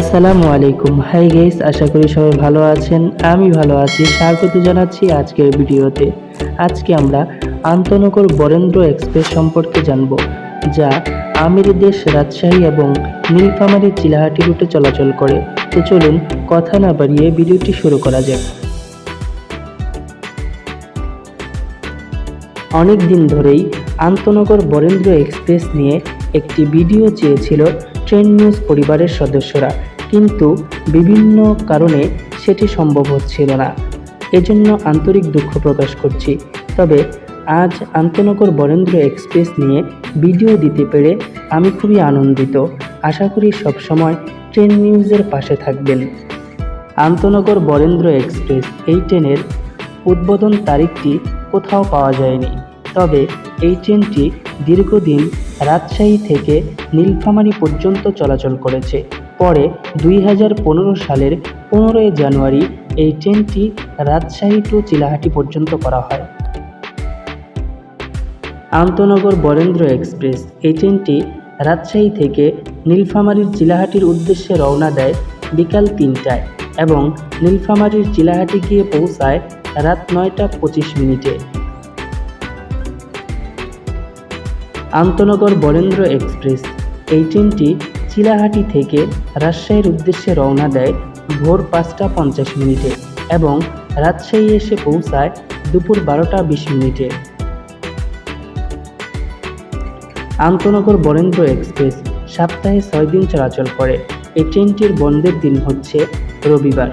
আসসালামু আলাইকুম। High guess আশা করি সবাই ভালো আছেন। আমি ভালো আছি। স্বাগত জানাচ্ছি আজকের ভিডিওতে। আজকে আমরা আন্তনগর বরেন্দ্র এক্সপ্রেস সম্পর্কে জানব, যা আমির দেশ রাজশাহী এবং নীলফামারী চিলাহাটি রুটে চলাচল করে। তো চলুন কথা না বাড়িয়ে ভিডিওটি শুরু করা যাক। অনেক দিন ধরেই আন্তনগর বরেন্দ্র এক্সপ্রেস নিয়ে একটি ভিডিও চেয়েছিল ট্রেন নিউজ পরিবারের সদস্যরা। কিন্তু বিভিন্ন কারণে সেটি সম্ভব হচ্ছিল না। এজন্য আন্তরিক দুঃখ প্রকাশ করছি। তবে আজ আন্তনগর বরেন্দ্র এক্সপ্রেস নিয়ে ভিডিও দিতে পেরে আমি খুবই আনন্দিত। আশা করি সবসময় ট্রেন নিউজের পাশে থাকবেন। আন্তনগর বরেন্দ্র এক্সপ্রেস এই ট্রেনের উদ্বোধন তারিখটি কোথাও পাওয়া যায়নি। তবে এই ট্রেনটি দীর্ঘদিন রাজশাহী থেকে নীলফামারী পর্যন্ত চলাচল করেছে। পরে দুই হাজার পনেরো সালের পনেরোই জানুয়ারি এই ট্রেনটি রাজশাহী টু চিলাহাটি পর্যন্ত করা হয়। আন্তনগর বরেন্দ্র এক্সপ্রেস এই ট্রেনটি রাজশাহী থেকে নীলফামারীর চিলাহাটির উদ্দেশ্যে রওনা দেয় বিকাল তিনটায় এবং নীলফামারীর চিলাহাটি গিয়ে পৌঁছায় রাত নয়টা পঁচিশ মিনিটে। আন্তনগর বরেন্দ্র এক্সপ্রেস। এই ট্রেনটি চিলাহাটি থেকে রাজশাহীর উদ্দেশ্যে রওনা দেয় ভোর পাঁচটা পঞ্চাশ মিনিটে এবং রাজশাহী এসে পৌঁছায় দুপুর বারোটা বিশ মিনিটে। আন্তনগর বরেন্দ্র এক্সপ্রেস সপ্তাহে ছয় দিন চলাচল করে। এই ট্রেনটির বন্ধের দিন হচ্ছে রবিবার।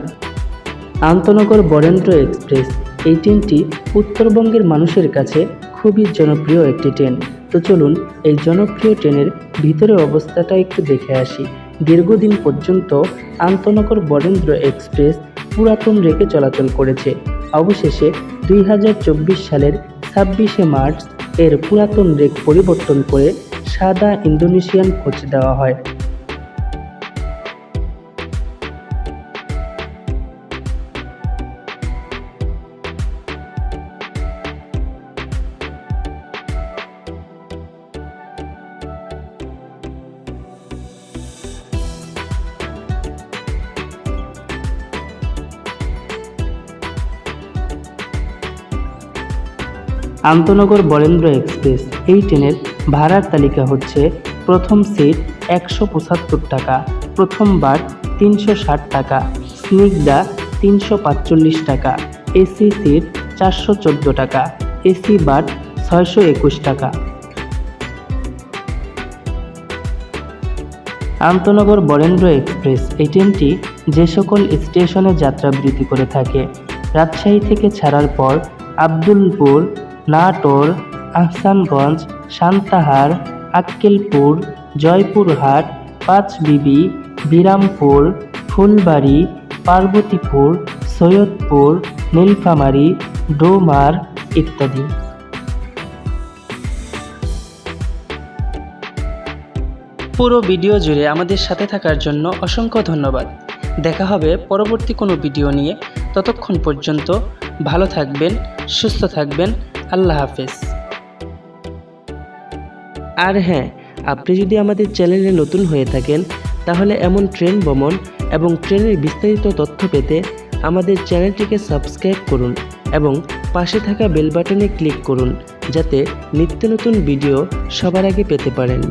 আন্তনগর বরেন্দ্র এক্সপ্রেস এই ট্রেনটি উত্তরবঙ্গের মানুষের কাছে খুবই জনপ্রিয় একটি ট্রেন। তো চলুন এই জনপ্রিয় ট্রেনের ভিতরে অবস্থাটা একটু দেখে আসি। দীর্ঘদিন পর্যন্ত আন্তনগর বরেন্দ্র এক্সপ্রেস পুরাতন রেখে চলাচল করেছে। অবশেষে দুই হাজার চব্বিশ সালের ছাব্বিশে মার্চ এর পুরাতন রেক পরিবর্তন করে সাদা ইন্দোনেশিয়ান খোঁজ দেওয়া হয়। আন্তনগর বরেন্দ্র এক্সপ্রেস। এই ট্রেনের ভাড়ার তালিকা হচ্ছে প্রথম সিট একশো পঁচাত্তর টাকা প্রথমবার তিনশো ষাট টাকা স্নিগ্ধা তিনশো পাঁচচল্লিশ টাকা এসি সিট চারশো চোদ্দ টাকা এসি বাট ছয়শো একুশ টাকা। আন্তনগর বরেন্দ্র এক্সপ্রেস, এই ট্রেনটি যে সকল স্টেশনে যাত্রাবৃত্তি করে থাকে, রাজশাহী থেকে ছাড়ার পর আব্দুলপুর নাটোর, আহসানগঞ্জ, সান্তাহার, আক্কেলপুর, জয়পুরহাট, পাঁচবিবি, বিরামপুর, ফুলবাড়ি, পার্বতীপুর, সৈয়দপুর, নীলফামারী, ডোমার ইত্যাদি। পুরো ভিডিও জুড়ে আমাদের সাথে থাকার জন্য অসংখ্য ধন্যবাদ। দেখা হবে পরবর্তী কোনো ভিডিও নিয়ে। ততক্ষণ পর্যন্ত ভালো থাকবেন, সুস্থ থাকবেন। আল্লাহ হাফেজ। আর হ্যাঁ আপনি যদি আমাদের চ্যানেলে নতুন হয়ে থাকেন, তাহলে এমন ট্রেন ভ্রমণ এবং ট্রেনের বিস্তারিত তথ্য পেতে আমাদের চ্যানেলটিকে সাবস্ক্রাইব করুন এবং পাশে থাকা বেল বাটনে ক্লিক করুন, যাতে নিত্য নতুন ভিডিও সবার আগে পেতে পারেন।